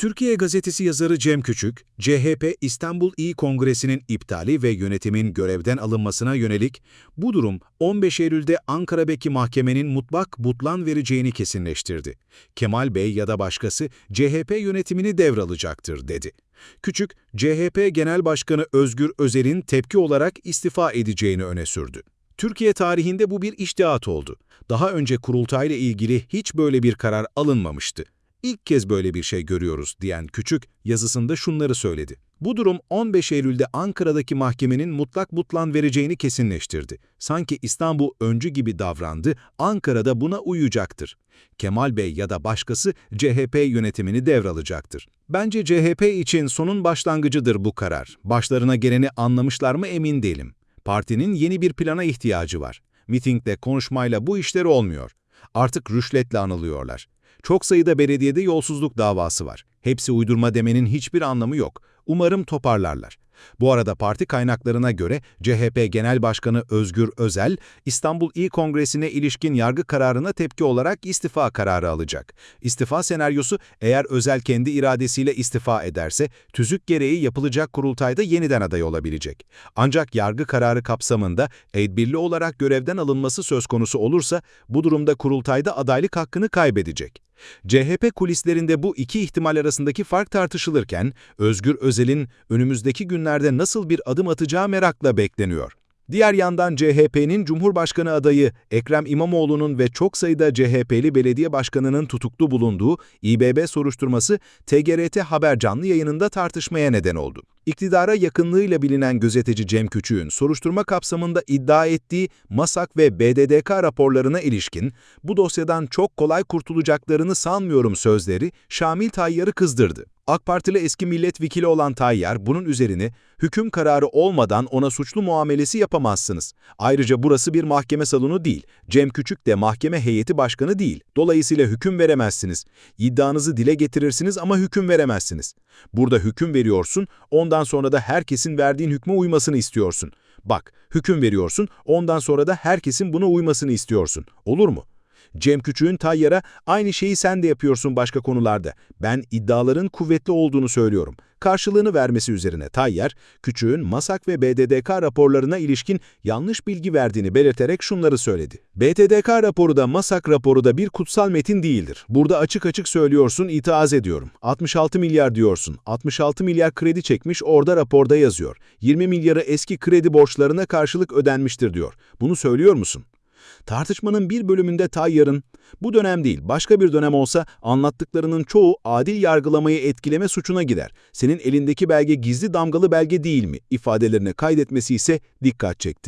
Türkiye Gazetesi yazarı Cem Küçük, CHP İstanbul İl Kongresi'nin iptali ve yönetimin görevden alınmasına yönelik bu durum 15 Eylül'de Ankara'daki mahkemenin mutlak butlan vereceğini kesinleştirdi. Kemal Bey ya da başkası CHP yönetimini devralacaktır dedi. Küçük, CHP Genel Başkanı Özgür Özel'in tepki olarak istifa edeceğini öne sürdü. Türkiye tarihinde bu bir iştihat oldu. Daha önce kurultayla ilgili hiç böyle bir karar alınmamıştı. İlk kez böyle bir şey görüyoruz diyen Küçük yazısında şunları söyledi. Bu durum 15 Eylül'de Ankara'daki mahkemenin mutlak butlan vereceğini kesinleştirdi. Sanki İstanbul öncü gibi davrandı, Ankara'da buna uyacaktır. Kemal Bey ya da başkası CHP yönetimini devralacaktır. Bence CHP için sonun başlangıcıdır bu karar. Başlarına geleni anlamışlar mı emin değilim. Partinin yeni bir plana ihtiyacı var. Mitingde konuşmayla bu işler olmuyor. Artık rüşletle anılıyorlar. Çok sayıda belediyede yolsuzluk davası var. Hepsi uydurma demenin hiçbir anlamı yok. Umarım toparlarlar. Bu arada parti kaynaklarına göre CHP Genel Başkanı Özgür Özel, İstanbul İl Kongresi'ne ilişkin yargı kararına tepki olarak istifa kararı alacak. İstifa senaryosu eğer Özel kendi iradesiyle istifa ederse, tüzük gereği yapılacak kurultayda yeniden aday olabilecek. Ancak yargı kararı kapsamında tedbirli olarak görevden alınması söz konusu olursa, bu durumda kurultayda adaylık hakkını kaybedecek. CHP kulislerinde bu iki ihtimal arasındaki fark tartışılırken, Özgür Özel'in önümüzdeki günlerde nasıl bir adım atacağı merakla bekleniyor. Diğer yandan CHP'nin Cumhurbaşkanı adayı Ekrem İmamoğlu'nun ve çok sayıda CHP'li belediye başkanının tutuklu bulunduğu İBB soruşturması TGRT Haber canlı yayınında tartışmaya neden oldu. İktidara yakınlığıyla bilinen gözeteci Cem Küçük'ün soruşturma kapsamında iddia ettiği MASAK ve BDDK raporlarına ilişkin bu dosyadan çok kolay kurtulacaklarını sanmıyorum sözleri Şamil Tayyar'ı kızdırdı. AK Partili eski milletvekili olan Tayyar bunun üzerine hüküm kararı olmadan ona suçlu muamelesi yapamazsınız. Ayrıca burası bir mahkeme salonu değil. Cem Küçük de mahkeme heyeti başkanı değil. Dolayısıyla hüküm veremezsiniz. İddianızı dile getirirsiniz ama hüküm veremezsiniz. Burada hüküm veriyorsun, ondan sonra da herkesin verdiğin hükme uymasını istiyorsun. Bak, hüküm veriyorsun, ondan sonra da herkesin buna uymasını istiyorsun. Olur mu? Cem Küçük'ün Tayyar'a aynı şeyi sen de yapıyorsun başka konularda. Ben iddiaların kuvvetli olduğunu söylüyorum. Karşılığını vermesi üzerine Tayyar, Küçük'ün MASAK ve BDDK raporlarına ilişkin yanlış bilgi verdiğini belirterek şunları söyledi. BDDK raporu da MASAK raporu da bir kutsal metin değildir. Burada açık açık söylüyorsun, itiraz ediyorum. 66 milyar diyorsun. 66 milyar kredi çekmiş orada raporda yazıyor. 20 milyarı eski kredi borçlarına karşılık ödenmiştir diyor. Bunu söylüyor musun? Tartışmanın bir bölümünde Tayyar'ın, bu dönem değil başka bir dönem olsa anlattıklarının çoğu adil yargılamayı etkileme suçuna gider. Senin elindeki belge gizli damgalı belge değil mi? ifadelerini kaydetmesi ise dikkat çekti.